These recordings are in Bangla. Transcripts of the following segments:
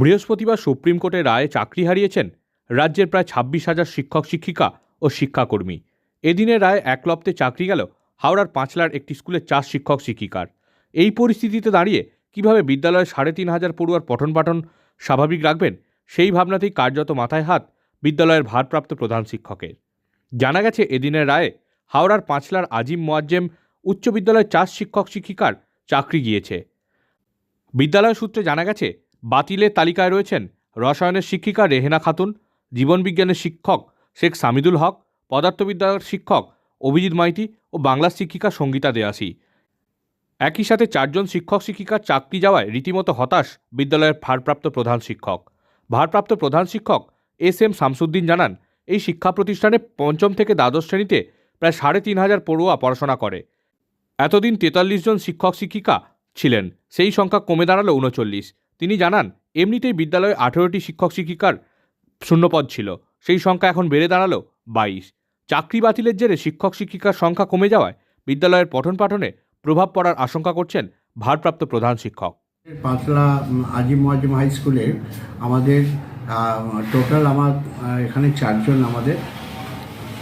বৃহস্পতিবার সুপ্রিম কোর্টের রায়ে চাকরি হারিয়েছেন রাজ্যের প্রায় ছাব্বিশ হাজার শিক্ষক, শিক্ষিকা ও শিক্ষাকর্মী। এদিনের রায়ে একলপ্তে চাকরি গেল হাওড়ার পাঁচলার একটি স্কুলের চার শিক্ষক, শিক্ষিকার। এই পরিস্থিতিতে দাঁড়িয়ে কীভাবে বিদ্যালয়ে সাড়ে তিন হাজার পড়ুয়ার পঠন পাঠন স্বাভাবিক রাখবেন, সেই ভাবনাতেই কার্যত মাথায় হাত বিদ্যালয়ের ভারপ্রাপ্ত প্রধান শিক্ষকের। জানা গেছে, এদিনের রায়ে হাওড়ার পাঁচলার আজিম মোয়াজ্জেম উচ্চ বিদ্যালয়ের চার শিক্ষক, শিক্ষিকার চাকরি গিয়েছে। বিদ্যালয় সূত্রে জানা গেছে বাতিলের তালিকায় রয়েছেন রসায়নের শিক্ষিকা রেহেনা খাতুন, জীবনবিজ্ঞানের শিক্ষক শেখ সামিদুল হক, পদার্থবিদ্যার শিক্ষক অভিজিৎ মাইতি ও বাংলার শিক্ষিকা সঙ্গীতা দেয়াসি। একই সাথে চারজন শিক্ষক শিক্ষিকার চাকরি যাওয়ায় রীতিমতো হতাশ বিদ্যালয়ের ভারপ্রাপ্ত প্রধান শিক্ষক। ভারপ্রাপ্ত প্রধান শিক্ষক এস এম শামসুদ্দিন জানান, এই শিক্ষা প্রতিষ্ঠানে পঞ্চম থেকে দ্বাদশ শ্রেণীতে প্রায় সাড়ে তিন হাজার পড়ুয়া পড়াশোনা করে। এতদিন তেতাল্লিশ জন শিক্ষক শিক্ষিকা ছিলেন, সেই সংখ্যা কমে দাঁড়াল উনচল্লিশ তিনি জানান এমনিতেই বিদ্যালয়ে আঠেরোটি শিক্ষক শিক্ষিকার শূন্যপদ ছিল। সেই সংখ্যা এখন বেড়ে দাঁড়াল বাইশ। চাকরি বাতিলের জেরে শিক্ষক শিক্ষিকার সংখ্যা কমে যাওয়ায় বিদ্যালয়ের পঠন পাঠনে প্রভাব পড়ার আশঙ্কা করছেন ভারপ্রাপ্ত প্রধান শিক্ষক। পাতলা আজিম মোয়াজিম হাই স্কুলে আমাদের টোটাল আমার এখানে চারজন আমাদের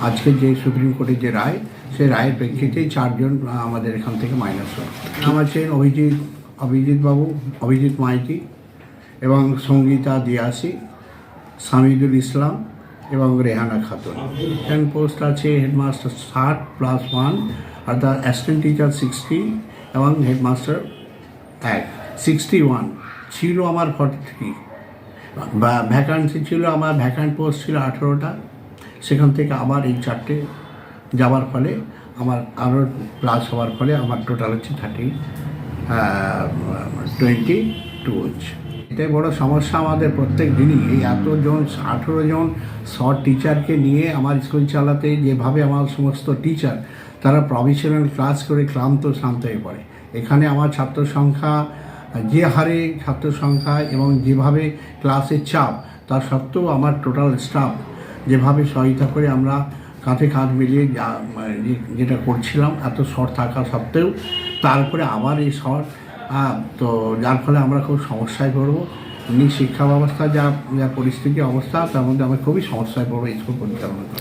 আজকে যে সুপ্রিম কোর্টের যে রায় সেই রায়ের প্রেক্ষিতেই চারজন আমাদের এখান থেকে মাইনাস হয় নাম আছেন অভিজিৎ অভিজিৎ বাবু অভিজিৎ মাইতি এবং সঙ্গীতা দিয়াসি, সামিদুল ইসলাম এবং রেহানা খাতুন। এখানে পোস্ট আছে হেডমাস্টার ষাট plus one the assistant teacher sixty এবং হেডমাস্টার এক সিক্সটি ওয়ান ছিল আমার ফর্টি থ্রি ভ্যাকান্সি ছিল আমার ভ্যাকান্ট পোস্ট ছিল আঠেরোটা। সেখান থেকে আবার এই চারটে যাওয়ার ফলে আমার আরও প্লাস হওয়ার ফলে আমার টোটাল হচ্ছে থার্টি টোয়েন্টি টু এটাই বড় সমস্যা আমাদের প্রত্যেক দিনই। এই এতজন আঠেরো জন শর্ট টিচারকে নিয়ে আমার স্কুল চালাতে যেভাবে আমার সমস্ত টিচার তারা প্রফেশনাল ক্লাস করে ক্লান্ত, শান্ত হয়ে পড়ে। এখানে আমার ছাত্র সংখ্যা, যে হারে ছাত্র সংখ্যা এবং যেভাবে ক্লাসের চাপ, তার সত্ত্বেও আমার টোটাল স্টাফ যেভাবে সহায়তা করে আমরা কাঁধে কাঁধ মিলিয়ে যা- যে- যেটা করছিলাম, এত শর থাকা সত্ত্বেও তারপরে আবার এই শর তো যার ফলে আমরা খুব সমস্যায় পড়ব। এমনি শিক্ষা ব্যবস্থা যা যা পরিস্থিতি অবস্থা, তার মধ্যে আমরা খুবই সমস্যায় পড়ব স্কুল পরিচালনা করা